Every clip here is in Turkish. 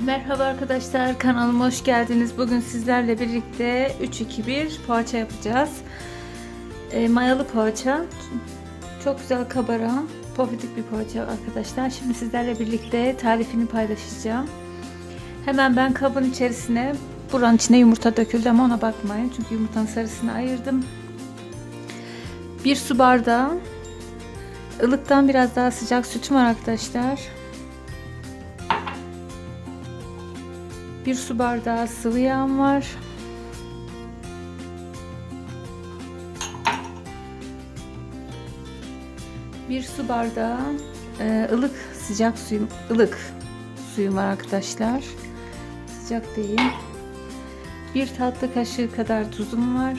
Merhaba arkadaşlar kanalıma hoş geldiniz. Bugün sizlerle birlikte 3-2-1 poğaça yapacağız. E, mayalı poğaça. Çok güzel kabaran pofidik bir poğaça arkadaşlar. Şimdi sizlerle birlikte tarifini paylaşacağım. Hemen ben kabın içerisine buranın içine yumurta döküldü ama ona bakmayın. Çünkü yumurtanın sarısını ayırdım. Bir su bardağı ılıktan biraz daha sıcak sütüm var arkadaşlar. Bir su bardağı sıvı yağım var. Bir su bardağı e, ılık sıcak suyum ılık suyum var arkadaşlar. Sıcak değil. Bir tatlı kaşığı kadar tuzum var.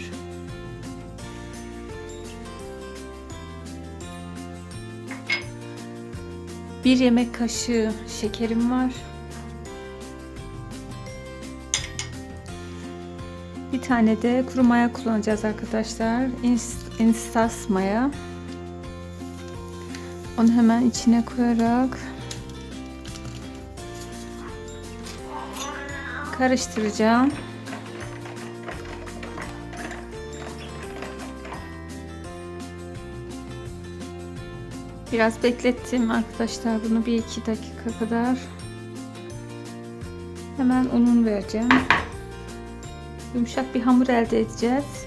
Bir yemek kaşığı şekerim var. Bir tane de kuru maya kullanacağız arkadaşlar. Instas maya. Onu hemen içine koyarak karıştıracağım. Biraz beklettim arkadaşlar bunu bir iki dakika kadar. Hemen unun vereceğim yumuşak bir hamur elde edeceğiz.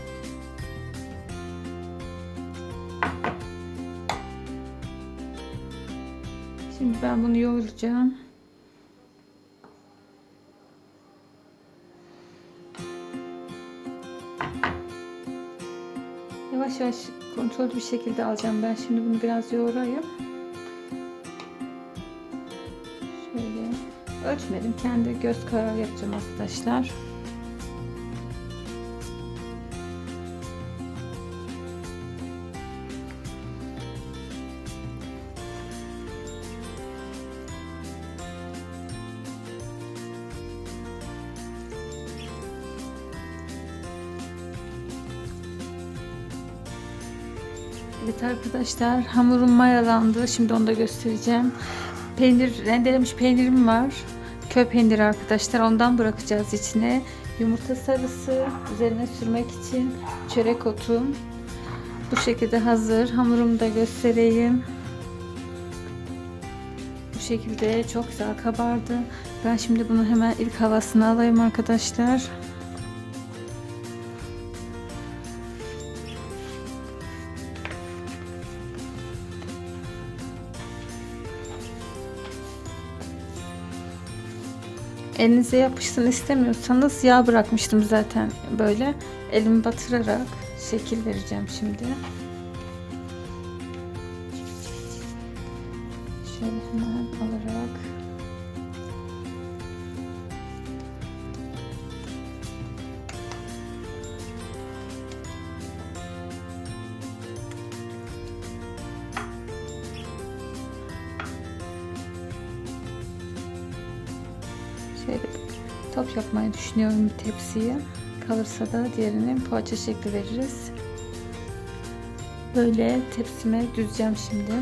Şimdi ben bunu yoğuracağım. Yavaş yavaş kontrollü bir şekilde alacağım ben. Şimdi bunu biraz yoğurayım. Şöyle ölçmedim. Kendi göz kararı yapacağım arkadaşlar. Evet arkadaşlar hamurum mayalandı. Şimdi onu da göstereceğim. Peynir rendelemiş peynirim var. Köy peyniri arkadaşlar. Ondan bırakacağız içine. Yumurta sarısı üzerine sürmek için çörek otum. Bu şekilde hazır. Hamurumu da göstereyim. Bu şekilde çok güzel kabardı. Ben şimdi bunu hemen ilk havasını alayım arkadaşlar. Elinize yapışsın istemiyorsanız yağ bırakmıştım zaten böyle elimi batırarak şekil vereceğim şimdi. Şöyle hemen alarak Şöyle top yapmayı düşünüyorum bir tepsiye. Kalırsa da diğerini poğaça şekli veririz. Böyle tepsime düzeceğim şimdi.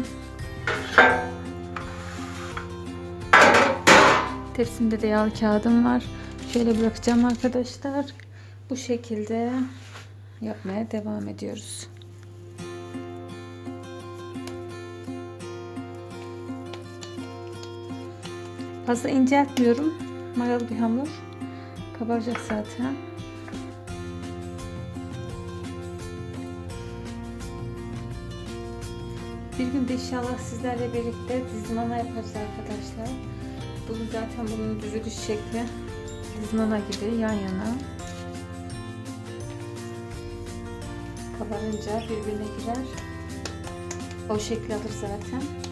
Tepsimde de yağlı kağıdım var. Şöyle bırakacağım arkadaşlar. Bu şekilde yapmaya devam ediyoruz. Fazla inceltmiyorum mayalı bir hamur. Kabaracak zaten. Bir gün de inşallah sizlerle birlikte dizmana yaparız arkadaşlar. Bunu zaten bunun düzülüş şekli dizmana gibi yan yana. Kabarınca birbirine girer. O şekli alır zaten.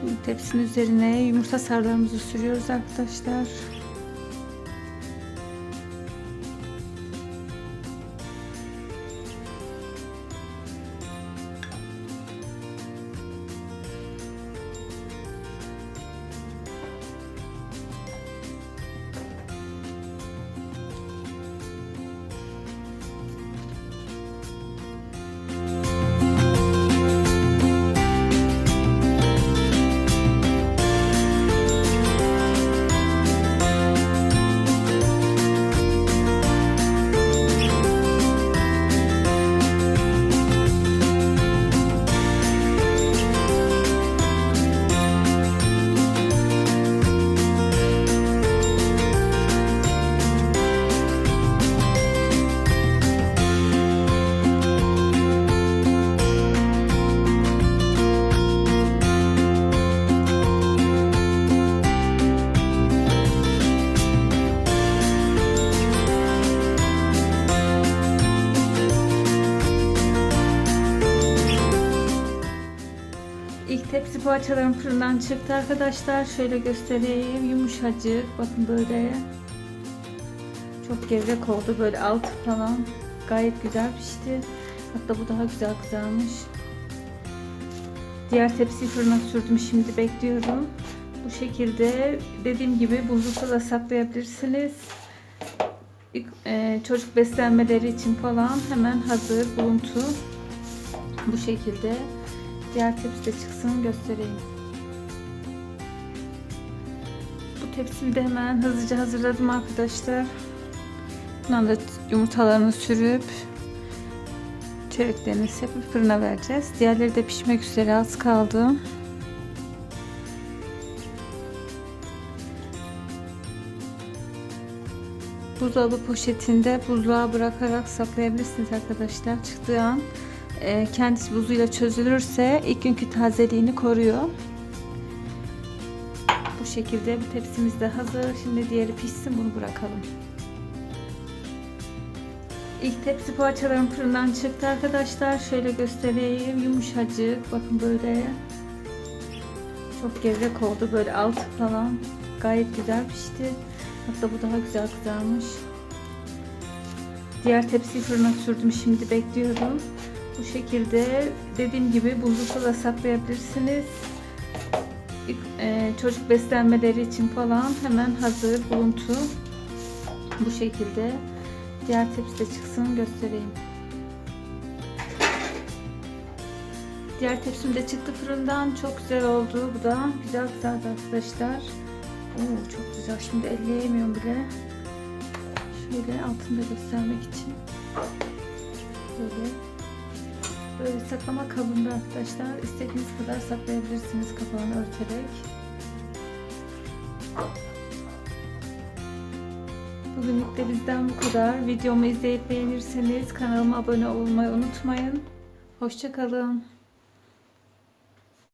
Şimdi tepsinin üzerine yumurta sarılarımızı sürüyoruz arkadaşlar. Poğaçalarım fırından çıktı arkadaşlar. Şöyle göstereyim. Yumuşacık. Bakın böyle. Çok gevrek oldu. Böyle altı falan. Gayet güzel pişti. Hatta bu daha güzel kızarmış. Diğer tepsiyi fırına sürdüm. Şimdi bekliyorum. Bu şekilde dediğim gibi buzlukta da saklayabilirsiniz. E, Çocuk beslenmeleri için falan hemen hazır buluntu. Bu şekilde. Diğer tepsi de çıksın göstereyim. Bu tepsimi de hemen hızlıca hazırladım arkadaşlar. Bundan da yumurtalarını sürüp çöreklerini sepip fırına vereceğiz. Diğerleri de pişmek üzere az kaldı. Buzdolabı poşetinde buzluğa bırakarak saklayabilirsiniz arkadaşlar. Çıktığı an e, kendisi buzuyla çözülürse ilk günkü tazeliğini koruyor. Bu şekilde bu tepsimiz de hazır. Şimdi diğeri pişsin bunu bırakalım. İlk tepsi poğaçalarım fırından çıktı arkadaşlar. Şöyle göstereyim. Yumuşacık. Bakın böyle. Çok gevrek oldu. Böyle altı falan. Gayet güzel pişti. Hatta bu daha güzel kızarmış. Diğer tepsiyi fırına sürdüm. Şimdi bekliyorum. Bu şekilde dediğim gibi buzlukta da saklayabilirsiniz. Ee, çocuk beslenmeleri için falan hemen hazır buluntu. Bu şekilde. Diğer tepsi de çıksın göstereyim. Diğer tepsim de çıktı fırından. Çok güzel oldu. Bu da güzel kızardı arkadaşlar. Oo, çok güzel. Şimdi elleyemiyorum bile. Şöyle altında göstermek için. Böyle. Böyle saklama kabında arkadaşlar istediğiniz kadar saklayabilirsiniz kapağını örterek. Bugünlük de bizden bu kadar. Videomu izleyip beğenirseniz kanalıma abone olmayı unutmayın. Hoşçakalın.